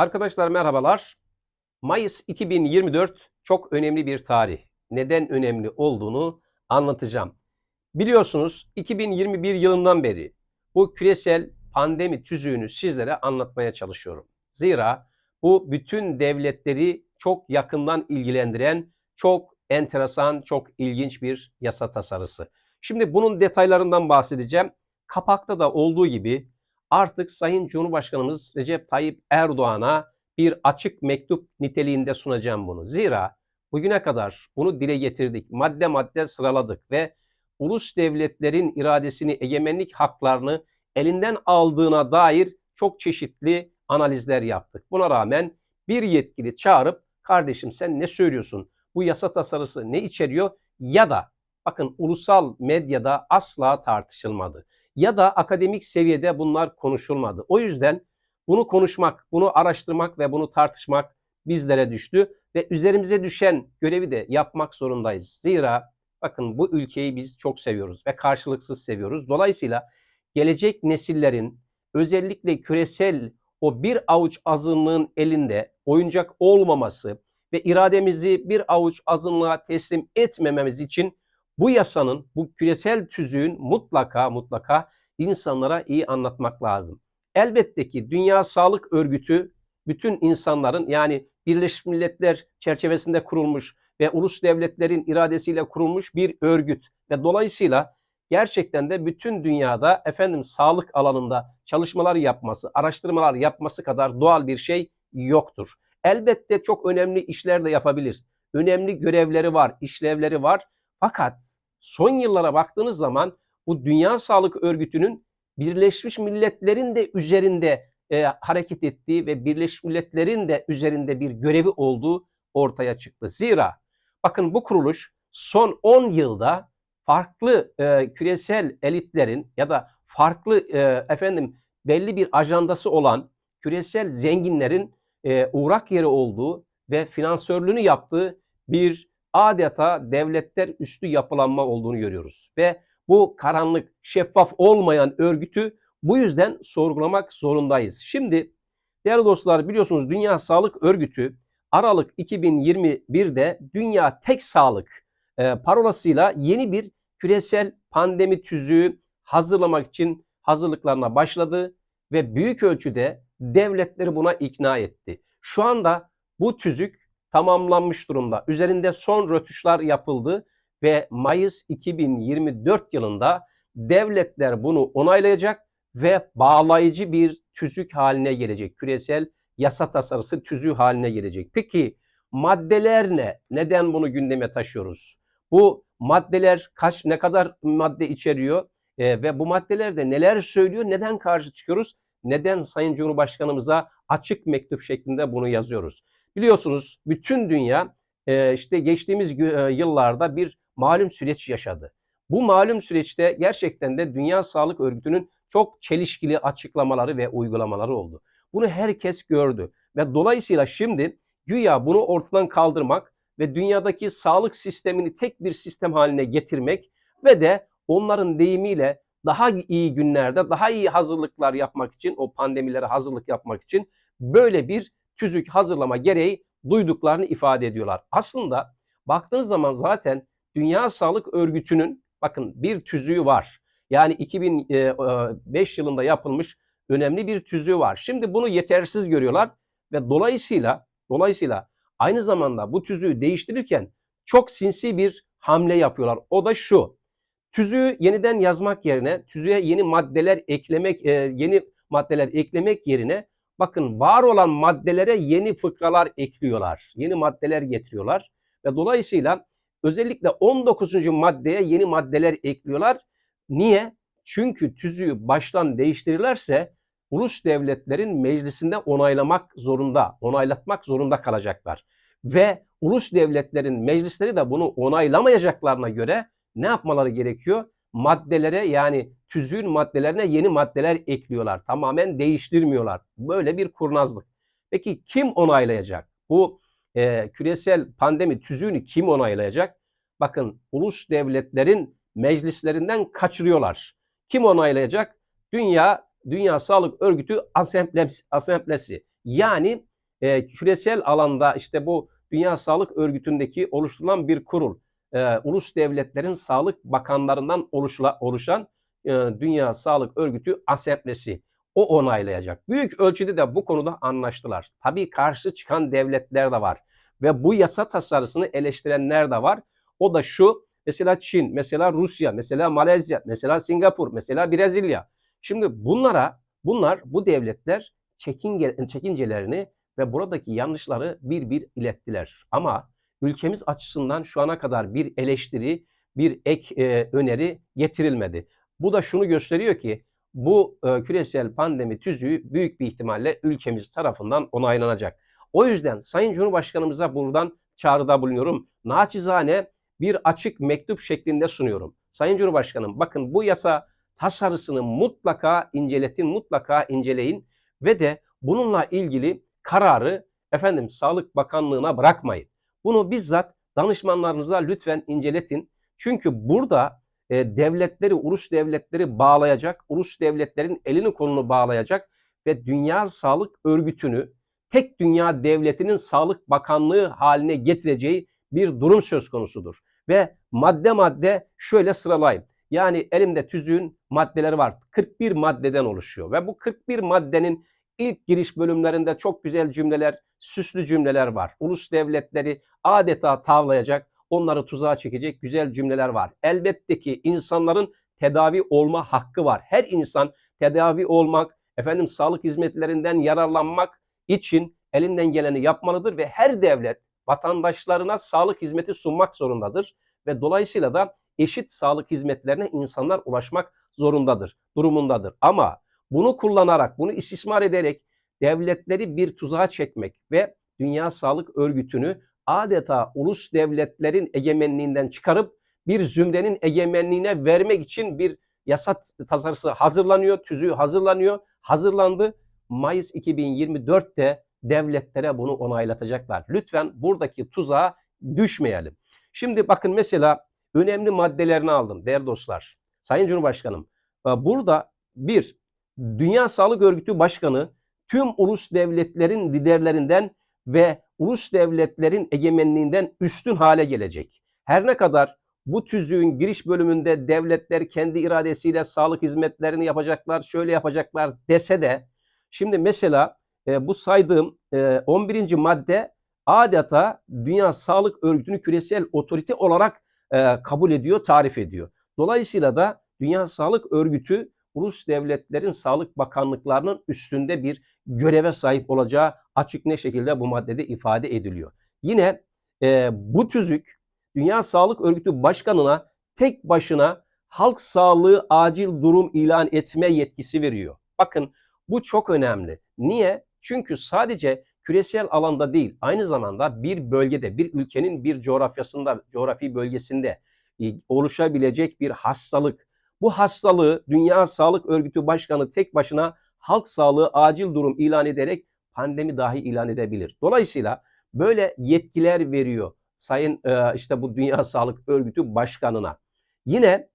Arkadaşlar merhabalar. Mayıs 2024 çok önemli bir tarih. Neden önemli olduğunu anlatacağım. Biliyorsunuz 2021 yılından beri bu küresel pandemi tüzüğünü sizlere anlatmaya çalışıyorum. Zira bu bütün devletleri çok yakından ilgilendiren çok enteresan, çok ilginç bir yasa tasarısı. Şimdi bunun detaylarından bahsedeceğim. Kapakta da olduğu gibi artık Sayın Cumhurbaşkanımız Recep Tayyip Erdoğan'a bir açık mektup niteliğinde sunacağım bunu. Zira bugüne kadar bunu dile getirdik, madde madde sıraladık ve ulus devletlerin iradesini, egemenlik haklarını elinden aldığına dair çok çeşitli analizler yaptık. Buna rağmen bir yetkili çağırıp kardeşim sen ne söylüyorsun? Bu yasa tasarısı ne içeriyor? Ya da bakın ulusal medyada asla tartışılmadı ya da akademik seviyede bunlar konuşulmadı. O yüzden bunu konuşmak, bunu araştırmak ve bunu tartışmak bizlere düştü ve üzerimize düşen görevi de yapmak zorundayız. Zira bakın bu ülkeyi biz çok seviyoruz ve karşılıksız seviyoruz. Dolayısıyla gelecek nesillerin özellikle küresel o bir avuç azınlığın elinde oyuncak olmaması ve irademizi bir avuç azınlığa teslim etmememiz için bu yasanın, bu küresel tüzüğün mutlaka mutlaka insanlara iyi anlatmak lazım. Elbette ki Dünya Sağlık Örgütü bütün insanların yani Birleşmiş Milletler çerçevesinde kurulmuş ve ulus devletlerin iradesiyle kurulmuş bir örgüt ve dolayısıyla gerçekten de bütün dünyada efendim sağlık alanında çalışmalar yapması, araştırmalar yapması kadar doğal bir şey yoktur. Elbette çok önemli işler de yapabilir. Önemli görevleri var, işlevleri var. Fakat son yıllara baktığınız zaman bu Dünya Sağlık Örgütü'nün Birleşmiş Milletler'in de üzerinde e, hareket ettiği ve Birleşmiş Milletler'in de üzerinde bir görevi olduğu ortaya çıktı. Zira bakın bu kuruluş son 10 yılda farklı e, küresel elitlerin ya da farklı e, efendim belli bir ajandası olan küresel zenginlerin e, uğrak yeri olduğu ve finansörlüğünü yaptığı bir adeta devletler üstü yapılanma olduğunu görüyoruz. Ve bu karanlık, şeffaf olmayan örgütü bu yüzden sorgulamak zorundayız. Şimdi değerli dostlar biliyorsunuz Dünya Sağlık Örgütü Aralık 2021'de Dünya Tek Sağlık e, parolasıyla yeni bir küresel pandemi tüzüğü hazırlamak için hazırlıklarına başladı ve büyük ölçüde devletleri buna ikna etti. Şu anda bu tüzük tamamlanmış durumda. Üzerinde son rötuşlar yapıldı ve Mayıs 2024 yılında devletler bunu onaylayacak ve bağlayıcı bir tüzük haline gelecek. Küresel yasa tasarısı tüzüğü haline gelecek. Peki maddeler ne? Neden bunu gündeme taşıyoruz? Bu maddeler kaç ne kadar madde içeriyor e, ve bu maddelerde neler söylüyor? Neden karşı çıkıyoruz? Neden Sayın Cumhurbaşkanımıza açık mektup şeklinde bunu yazıyoruz? Biliyorsunuz bütün dünya e, işte geçtiğimiz e, yıllarda bir malum süreç yaşadı. Bu malum süreçte gerçekten de Dünya Sağlık Örgütü'nün çok çelişkili açıklamaları ve uygulamaları oldu. Bunu herkes gördü ve dolayısıyla şimdi güya bunu ortadan kaldırmak ve dünyadaki sağlık sistemini tek bir sistem haline getirmek ve de onların deyimiyle daha iyi günlerde daha iyi hazırlıklar yapmak için o pandemilere hazırlık yapmak için böyle bir tüzük hazırlama gereği duyduklarını ifade ediyorlar. Aslında baktığınız zaman zaten Dünya Sağlık Örgütü'nün bakın bir tüzüğü var. Yani 2005 e, yılında yapılmış önemli bir tüzüğü var. Şimdi bunu yetersiz görüyorlar ve dolayısıyla dolayısıyla aynı zamanda bu tüzüğü değiştirirken çok sinsi bir hamle yapıyorlar. O da şu. Tüzüğü yeniden yazmak yerine tüzüğe yeni maddeler eklemek e, yeni maddeler eklemek yerine bakın var olan maddelere yeni fıkralar ekliyorlar. Yeni maddeler getiriyorlar ve dolayısıyla özellikle 19. maddeye yeni maddeler ekliyorlar. Niye? Çünkü tüzüğü baştan değiştirirlerse ulus devletlerin meclisinde onaylamak zorunda, onaylatmak zorunda kalacaklar. Ve ulus devletlerin meclisleri de bunu onaylamayacaklarına göre ne yapmaları gerekiyor? Maddelere yani tüzüğün maddelerine yeni maddeler ekliyorlar. Tamamen değiştirmiyorlar. Böyle bir kurnazlık. Peki kim onaylayacak? Bu e, küresel pandemi tüzüğünü kim onaylayacak? Bakın ulus devletlerin meclislerinden kaçırıyorlar. Kim onaylayacak? Dünya Dünya Sağlık Örgütü asemblesi. Yani e, küresel alanda işte bu Dünya Sağlık Örgütü'ndeki oluşturulan bir kurul. E, ulus devletlerin sağlık bakanlarından oluşla, oluşan e, Dünya Sağlık Örgütü asemblesi. O onaylayacak. Büyük ölçüde de bu konuda anlaştılar. Tabii karşı çıkan devletler de var. Ve bu yasa tasarısını eleştirenler de var. O da şu, mesela Çin, mesela Rusya, mesela Malezya, mesela Singapur, mesela Brezilya. Şimdi bunlara, bunlar, bu devletler çekinge, çekincelerini ve buradaki yanlışları bir bir ilettiler. Ama ülkemiz açısından şu ana kadar bir eleştiri, bir ek e, öneri getirilmedi. Bu da şunu gösteriyor ki bu e, küresel pandemi tüzüğü büyük bir ihtimalle ülkemiz tarafından onaylanacak. O yüzden Sayın Cumhurbaşkanımıza buradan çağrıda bulunuyorum. Naçizane bir açık mektup şeklinde sunuyorum. Sayın Cumhurbaşkanım bakın bu yasa tasarısını mutlaka inceletin, mutlaka inceleyin ve de bununla ilgili kararı efendim Sağlık Bakanlığı'na bırakmayın. Bunu bizzat danışmanlarınıza lütfen inceletin. Çünkü burada e, devletleri, ulus devletleri bağlayacak, ulus devletlerin elini kolunu bağlayacak ve Dünya Sağlık Örgütü'nü tek dünya devletinin Sağlık Bakanlığı haline getireceği bir durum söz konusudur. Ve madde madde şöyle sıralayayım. Yani elimde tüzüğün maddeleri var. 41 maddeden oluşuyor ve bu 41 maddenin ilk giriş bölümlerinde çok güzel cümleler, süslü cümleler var. Ulus devletleri adeta tavlayacak, onları tuzağa çekecek güzel cümleler var. Elbette ki insanların tedavi olma hakkı var. Her insan tedavi olmak, efendim sağlık hizmetlerinden yararlanmak için elinden geleni yapmalıdır ve her devlet vatandaşlarına sağlık hizmeti sunmak zorundadır ve dolayısıyla da eşit sağlık hizmetlerine insanlar ulaşmak zorundadır, durumundadır. Ama bunu kullanarak, bunu istismar ederek devletleri bir tuzağa çekmek ve Dünya Sağlık Örgütü'nü adeta ulus devletlerin egemenliğinden çıkarıp bir zümrenin egemenliğine vermek için bir yasa tasarısı hazırlanıyor, tüzüğü hazırlanıyor, hazırlandı. Mayıs 2024'te devletlere bunu onaylatacaklar. Lütfen buradaki tuzağa düşmeyelim. Şimdi bakın mesela önemli maddelerini aldım değerli dostlar. Sayın Cumhurbaşkanım burada bir Dünya Sağlık Örgütü Başkanı tüm ulus devletlerin liderlerinden ve ulus devletlerin egemenliğinden üstün hale gelecek. Her ne kadar bu tüzüğün giriş bölümünde devletler kendi iradesiyle sağlık hizmetlerini yapacaklar, şöyle yapacaklar dese de şimdi mesela e, bu saydığım e, 11. madde adeta Dünya Sağlık Örgütü'nü küresel otorite olarak e, kabul ediyor, tarif ediyor. Dolayısıyla da Dünya Sağlık Örgütü ulus devletlerin sağlık bakanlıklarının üstünde bir göreve sahip olacağı açık ne şekilde bu maddede ifade ediliyor. Yine e, bu tüzük Dünya Sağlık Örgütü Başkanı'na tek başına halk sağlığı acil durum ilan etme yetkisi veriyor. Bakın bu çok önemli. Niye? Çünkü sadece küresel alanda değil, aynı zamanda bir bölgede, bir ülkenin bir coğrafyasında, coğrafi bölgesinde e, oluşabilecek bir hastalık. Bu hastalığı Dünya Sağlık Örgütü Başkanı tek başına halk sağlığı acil durum ilan ederek pandemi dahi ilan edebilir. Dolayısıyla böyle yetkiler veriyor Sayın e, işte bu Dünya Sağlık Örgütü Başkanı'na. Yine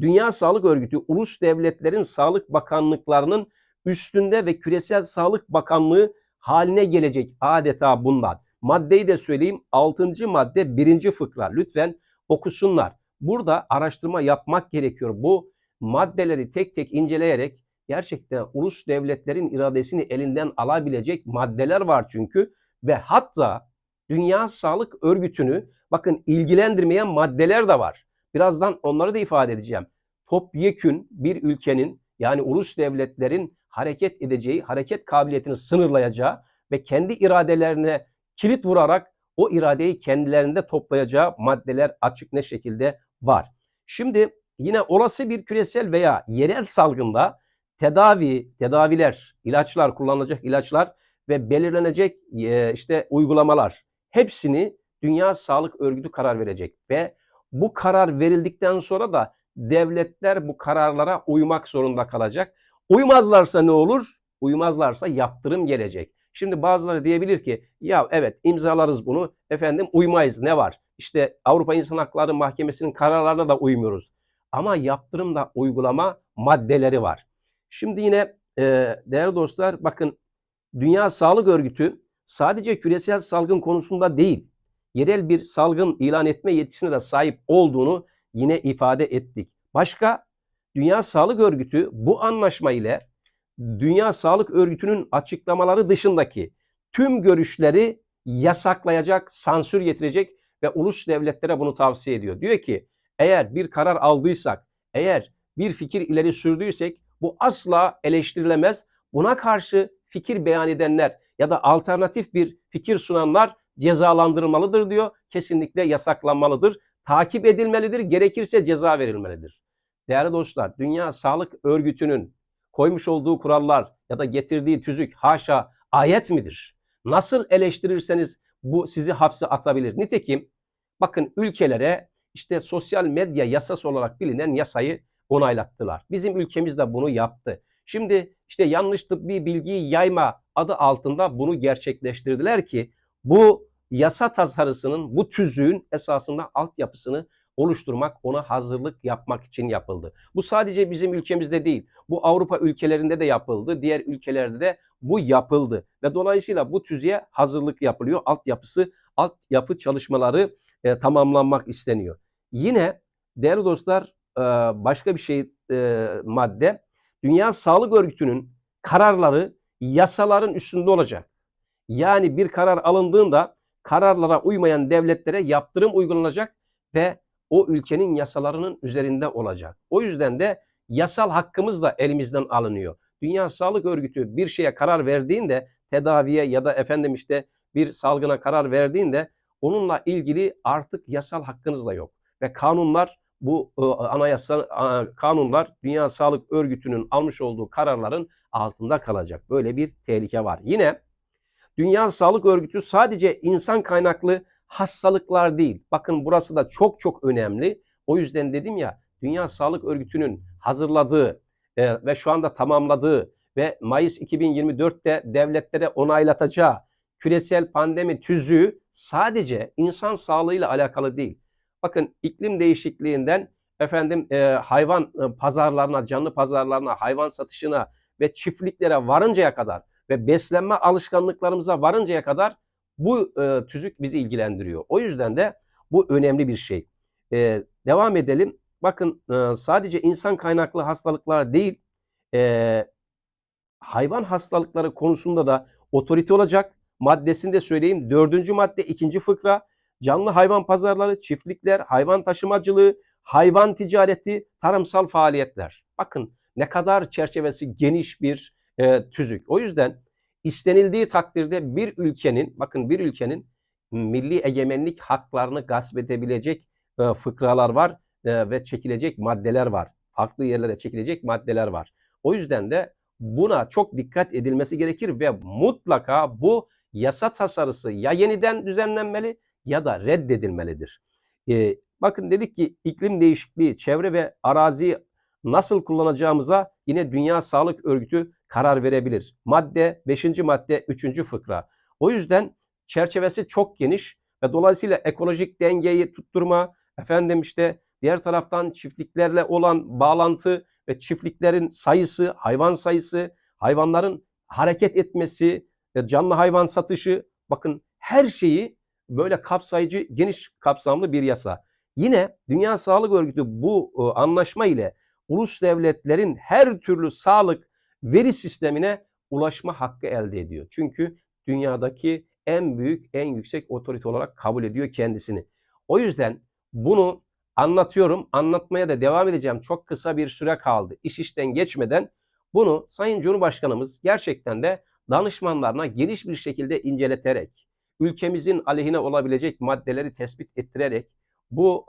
Dünya Sağlık Örgütü ulus devletlerin sağlık bakanlıklarının üstünde ve küresel sağlık bakanlığı haline gelecek adeta bunlar. Maddeyi de söyleyeyim 6. madde 1. fıkra lütfen okusunlar. Burada araştırma yapmak gerekiyor. Bu maddeleri tek tek inceleyerek gerçekten ulus devletlerin iradesini elinden alabilecek maddeler var çünkü ve hatta Dünya Sağlık Örgütü'nü bakın ilgilendirmeyen maddeler de var. Birazdan onları da ifade edeceğim. Topyekün bir ülkenin yani ulus devletlerin hareket edeceği, hareket kabiliyetini sınırlayacağı ve kendi iradelerine kilit vurarak o iradeyi kendilerinde toplayacağı maddeler açık ne şekilde var. Şimdi yine olası bir küresel veya yerel salgında tedavi, tedaviler, ilaçlar, kullanılacak ilaçlar ve belirlenecek e, işte uygulamalar hepsini Dünya Sağlık Örgütü karar verecek ve bu karar verildikten sonra da devletler bu kararlara uymak zorunda kalacak. Uymazlarsa ne olur? Uymazlarsa yaptırım gelecek. Şimdi bazıları diyebilir ki ya evet imzalarız bunu efendim uymayız ne var? İşte Avrupa İnsan Hakları Mahkemesi'nin kararlarına da uymuyoruz. Ama yaptırımda uygulama maddeleri var. Şimdi yine e, değerli dostlar bakın Dünya Sağlık Örgütü sadece küresel salgın konusunda değil, yerel bir salgın ilan etme yetisine de sahip olduğunu yine ifade ettik. Başka Dünya Sağlık Örgütü bu anlaşma ile Dünya Sağlık Örgütü'nün açıklamaları dışındaki tüm görüşleri yasaklayacak, sansür getirecek ve ulus devletlere bunu tavsiye ediyor. Diyor ki eğer bir karar aldıysak, eğer bir fikir ileri sürdüysek bu asla eleştirilemez. Buna karşı fikir beyan edenler ya da alternatif bir fikir sunanlar cezalandırılmalıdır diyor. Kesinlikle yasaklanmalıdır. Takip edilmelidir. Gerekirse ceza verilmelidir. Değerli dostlar, Dünya Sağlık Örgütü'nün koymuş olduğu kurallar ya da getirdiği tüzük haşa ayet midir? Nasıl eleştirirseniz bu sizi hapse atabilir. Nitekim bakın ülkelere işte sosyal medya yasası olarak bilinen yasayı onaylattılar. Bizim ülkemiz de bunu yaptı. Şimdi işte yanlış tıbbi bilgiyi yayma adı altında bunu gerçekleştirdiler ki bu yasa tasarısının, bu tüzüğün esasında altyapısını oluşturmak, ona hazırlık yapmak için yapıldı. Bu sadece bizim ülkemizde değil. Bu Avrupa ülkelerinde de yapıldı. Diğer ülkelerde de bu yapıldı. Ve dolayısıyla bu tüzüğe hazırlık yapılıyor. Altyapısı, altyapı çalışmaları e, tamamlanmak isteniyor. Yine değerli dostlar e, başka bir şey e, madde. Dünya Sağlık Örgütü'nün kararları yasaların üstünde olacak. Yani bir karar alındığında kararlara uymayan devletlere yaptırım uygulanacak ve o ülkenin yasalarının üzerinde olacak. O yüzden de yasal hakkımız da elimizden alınıyor. Dünya Sağlık Örgütü bir şeye karar verdiğinde tedaviye ya da efendim işte bir salgına karar verdiğinde onunla ilgili artık yasal hakkınız da yok. Ve kanunlar bu e, anayasa kanunlar Dünya Sağlık Örgütü'nün almış olduğu kararların altında kalacak. Böyle bir tehlike var. Yine Dünya Sağlık Örgütü sadece insan kaynaklı hastalıklar değil. Bakın burası da çok çok önemli. O yüzden dedim ya Dünya Sağlık Örgütü'nün hazırladığı e, ve şu anda tamamladığı ve Mayıs 2024'te devletlere onaylatacağı küresel pandemi tüzüğü sadece insan sağlığıyla alakalı değil. Bakın iklim değişikliğinden efendim e, hayvan e, pazarlarına, canlı pazarlarına, hayvan satışına ve çiftliklere varıncaya kadar ve beslenme alışkanlıklarımıza varıncaya kadar bu e, tüzük bizi ilgilendiriyor. O yüzden de bu önemli bir şey. E, devam edelim. Bakın e, sadece insan kaynaklı hastalıklar değil, e, hayvan hastalıkları konusunda da otorite olacak. Maddesini de söyleyeyim. Dördüncü madde ikinci fıkra. Canlı hayvan pazarları, çiftlikler, hayvan taşımacılığı, hayvan ticareti, tarımsal faaliyetler. Bakın ne kadar çerçevesi geniş bir e, tüzük. O yüzden istenildiği takdirde bir ülkenin, bakın bir ülkenin milli egemenlik haklarını gasp edebilecek e, fıkralar var e, ve çekilecek maddeler var. Farklı yerlere çekilecek maddeler var. O yüzden de buna çok dikkat edilmesi gerekir ve mutlaka bu yasa tasarısı ya yeniden düzenlenmeli ya da reddedilmelidir. E, bakın dedik ki iklim değişikliği, çevre ve arazi nasıl kullanacağımıza yine Dünya Sağlık Örgütü karar verebilir. Madde 5. madde 3. fıkra. O yüzden çerçevesi çok geniş ve dolayısıyla ekolojik dengeyi tutturma, efendim işte diğer taraftan çiftliklerle olan bağlantı ve çiftliklerin sayısı, hayvan sayısı, hayvanların hareket etmesi, canlı hayvan satışı bakın her şeyi böyle kapsayıcı, geniş kapsamlı bir yasa. Yine Dünya Sağlık Örgütü bu e, anlaşma ile ulus devletlerin her türlü sağlık veri sistemine ulaşma hakkı elde ediyor. Çünkü dünyadaki en büyük, en yüksek otorite olarak kabul ediyor kendisini. O yüzden bunu anlatıyorum, anlatmaya da devam edeceğim. Çok kısa bir süre kaldı. İş işten geçmeden bunu Sayın Cumhurbaşkanımız gerçekten de danışmanlarına geniş bir şekilde inceleterek, ülkemizin aleyhine olabilecek maddeleri tespit ettirerek bu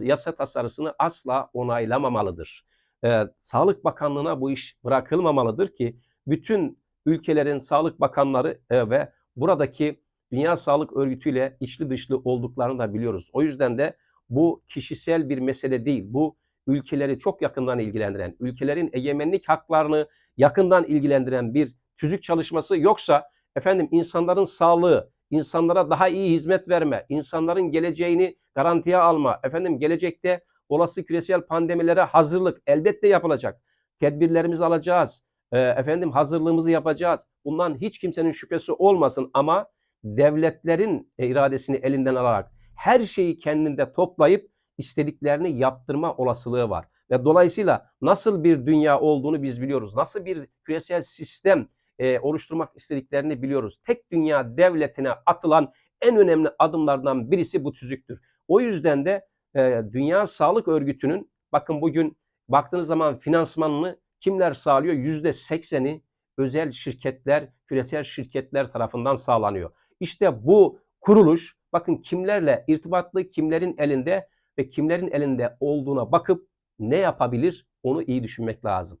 e, yasa tasarısını asla onaylamamalıdır. E, Sağlık Bakanlığı'na bu iş bırakılmamalıdır ki bütün ülkelerin sağlık bakanları e, ve buradaki Dünya Sağlık Örgütü ile içli dışlı olduklarını da biliyoruz. O yüzden de bu kişisel bir mesele değil. Bu ülkeleri çok yakından ilgilendiren, ülkelerin egemenlik haklarını yakından ilgilendiren bir tüzük çalışması yoksa efendim insanların sağlığı, insanlara daha iyi hizmet verme, insanların geleceğini garantiye alma, efendim gelecekte olası küresel pandemilere hazırlık elbette yapılacak. Tedbirlerimizi alacağız. e, efendim hazırlığımızı yapacağız. Bundan hiç kimsenin şüphesi olmasın ama devletlerin e, iradesini elinden alarak her şeyi kendinde toplayıp istediklerini yaptırma olasılığı var. Ve dolayısıyla nasıl bir dünya olduğunu biz biliyoruz. Nasıl bir küresel sistem e, oluşturmak istediklerini biliyoruz. Tek dünya devletine atılan en önemli adımlardan birisi bu tüzüktür. O yüzden de e, Dünya Sağlık Örgütü'nün bakın bugün baktığınız zaman finansmanını kimler sağlıyor? Yüzde sekseni özel şirketler, küresel şirketler tarafından sağlanıyor. İşte bu kuruluş bakın kimlerle irtibatlı, kimlerin elinde ve kimlerin elinde olduğuna bakıp ne yapabilir onu iyi düşünmek lazım.